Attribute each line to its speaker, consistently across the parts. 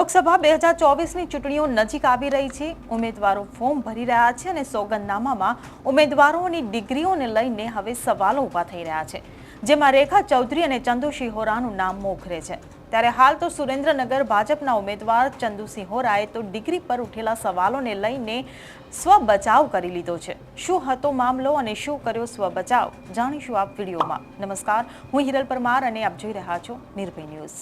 Speaker 1: લોકસભા બે હજાર ચોવીસની ચૂંટણીઓ નજીક આવી રહી છે. ઉમેદવારો ફોર્મ ભરી રહ્યા છે અને સોગંદનામામાં ઉમેદવારોની ડિગ્રીઓને લઈને હવે સવાલો ઊભા થઈ રહ્યા છે. જેમાં રેખા ચૌધરી અને ચંદુસિંહ હોરાનું નામ મોખરે છે. ત્યારે હાલ તો સુરેન્દ્રનગર ભાજપના ઉમેદવાર ચંદુસિંહ હોરાએ તો ડિગ્રી પર ઉઠેલા સવાલોને લઈને સ્વબચાવ કરી લીધો છે. શું હતો મામલો અને શું કર્યો સ્વબચાવ? જાણીશું આપ વિડીયોમાં. નમસ્કાર, હું હિરલ પરમાર અને આપ જોઈ રહ્યા છો નિર્ભય ન્યૂઝ.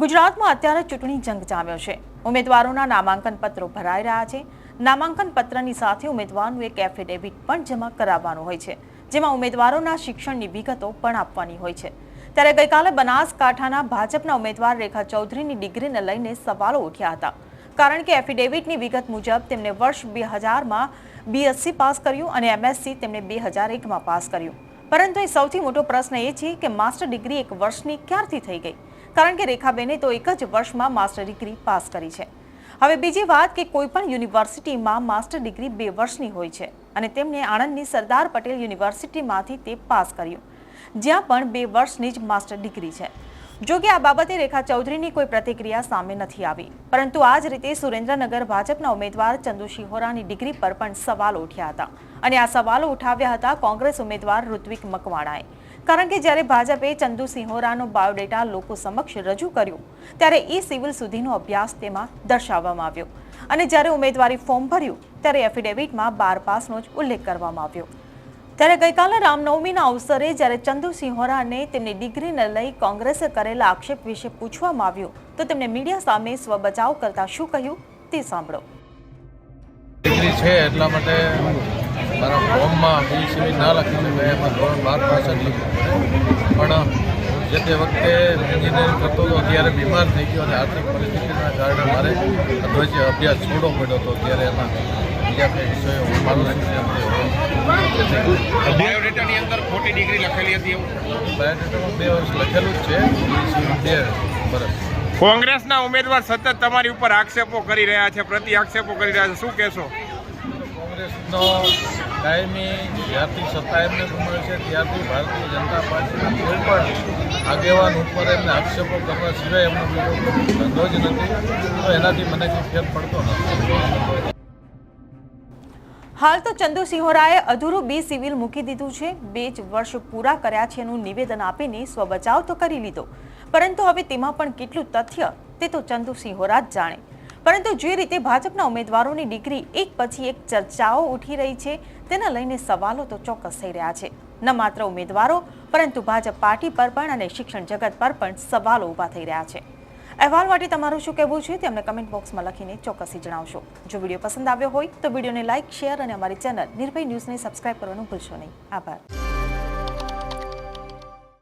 Speaker 1: ગુજરાતમાં અત્યારે ચૂંટણી જંગ જામ્યો છે. ઉમેદવારોના નામાંકન પત્રો ભરાઈ રહ્યા છે. નામાંકન પત્રની સાથે ઉમેદવારનું એક એફિડેવિટ પણ જમા કરાવવાનું હોય છે, જેમાં ઉમેદવારોના શિક્ષણની વિગતો પણ આપવાની હોય છે. ત્યારે ગઈકાલે બનાસકાંઠાના ભાજપના ઉમેદવાર રેખા ચૌધરીની ડિગ્રીને લઈને સવાલો ઉઠ્યા હતા. કારણ કે એફિડેવિટની વિગત મુજબ તેમને વર્ષ બે હજારમાં બીએસસી પાસ કર્યું અને એમએસસી તેમને બે હજાર એકમાં પાસ કર્યું. પરંતુ એ સૌથી મોટો પ્રશ્ન એ છે કે માસ્ટર ડિગ્રી એક વર્ષની ક્યારથી થઈ ગઈ? કારણ કે રેખાબેને તો એક જ વર્ષમાં માસ્ટર ડિગ્રી પાસ કરી છે. હવે બીજી વાત કે કોઈપણ યુનિવર્સિટીમાં માસ્ટર ડિગ્રી બે વર્ષની હોય છે અને તેમણે આણંદની સરદાર પટેલ યુનિવર્સિટીમાંથી તે પાસ કર્યું, જ્યાં પણ બે વર્ષની જ માસ્ટર ડિગ્રી છે. જો કે આ બાબતે રેખા ચૌધરીની કોઈ પ્રતિક્રિયા સામે નથી આવી, પરંતુ આ જ રીતે સુરેન્દ્રનગર ભાજપના ઉમેદવાર ચંદુસિંહ હોરાની ડિગ્રી પર પણ સવાલ ઉઠ્યા હતા. અને આ સવાલો ઉઠાવ્યા હતા કોંગ્રેસ ઉમેદવાર ઋત્વિક મકવાણાએ. કારણ કે જ્યારે ભાજપે ચંદુસિંહ હોરાનો બાયોડેટા લોકો સમક્ષ રજૂ કર્યું, ત્યારે ઈ સિવિલ સુધીનો અભ્યાસ તેમાં દર્શાવવામાં આવ્યો. અને જ્યારે ઉમેદવારી ફોર્મ ભર્યું, ત્યારે એફિડેવિટમાં બાર પાસનો જ ઉલ્લેખ કરવામાં આવ્યો. ત્યારે ગઈકાલે રામનવમીના અવસરે જ્યારે ચંદુ સિંહોરાને તેમની ડિગ્રીને લઈ કોંગ્રેસે કરેલા આક્ષેપ વિશે પૂછવામાં આવ્યું, તો તેમણે મીડિયા સામે સ્વબચાવ કરતા શું કહ્યું તે સાંભળો.
Speaker 2: છે એટલા માટે મારા ફોર્મમાં બી સિવિલ ના લખી મેં એમાં ધોરણ બાર પાસ જ લખ્યું પણ જે તે વખતે એન્જિનિયરિંગ કરતો હતો ત્યારે બીમાર થઈ ગયો અને આર્થિક પરિસ્થિતિના કારણે મારે અધ્વૈત અભ્યાસ છોડવો પડ્યો હતો. ત્યારે એમાં બીજા કંઈ વિષયો હું માનું છું
Speaker 3: બાયોડેટાની અંદર ખોટી ડિગ્રી લખેલી હતી એવું?
Speaker 2: બાયોડેટામાં બે વર્ષ લખેલું જ છે. બે વર્ષ.
Speaker 3: કોંગ્રેસના ઉમેદવાર સતત તમારી ઉપર આક્ષેપો કરી રહ્યા છે પ્રતિ આક્ષેપો કરી રહ્યા છે. શું કહેશો?
Speaker 2: કોંગ્રેસનો કાયમી જ્યારથી સત્તા એમને ગુમાવી છે, ત્યારથી ભારતીય જનતા પાર્ટીના કોઈ પણ આગેવાન ઉપર એમને આક્ષેપો કરવા સિવાય એમનો વિરોધ ધંધો જ નથી. તો એનાથી મને કંઈ ફેર પડતો નથી.
Speaker 1: હાલ તો ચંદુ સિંહોરાએ અધૂરું બી સિવિલ મૂકી દીધું છે. બે જ વર્ષ પૂરા કર્યા છે એનું નિવેદન આપીને સ્વબચાવ તો કરી લીધો. પરંતુ હવે તેમાં પણ કેટલું તથ્ય તે તો ચંદુ સિંહોરા જ જાણે. પરંતુ જે રીતે ભાજપના ઉમેદવારોની ડિગ્રી એક પછી એક ચર્ચાઓ ઉઠી રહી છે, તેના લઈને સવાલો તો ચોક્કસ થઈ રહ્યા છે. ન માત્ર ઉમેદવારો, પરંતુ ભાજપ પાર્ટી પર પણ અને શિક્ષણ જગત પર પણ સવાલો ઊભા થઈ રહ્યા છે. અહેવાલ માટે તમારું શું કહેવું છે, તે અમને કમેન્ટ બોક્સમાં લખીને ચોક્કસથી જણાવશો. જો વીડિયો પસંદ આવ્યો હોય, તો વિડીયોને લાઇક, શેર અને અમારી ચેનલ નિર્ભય ન્યૂઝને સબસ્ક્રાઇબ કરવાનું ભૂલશો નહીં. આભાર.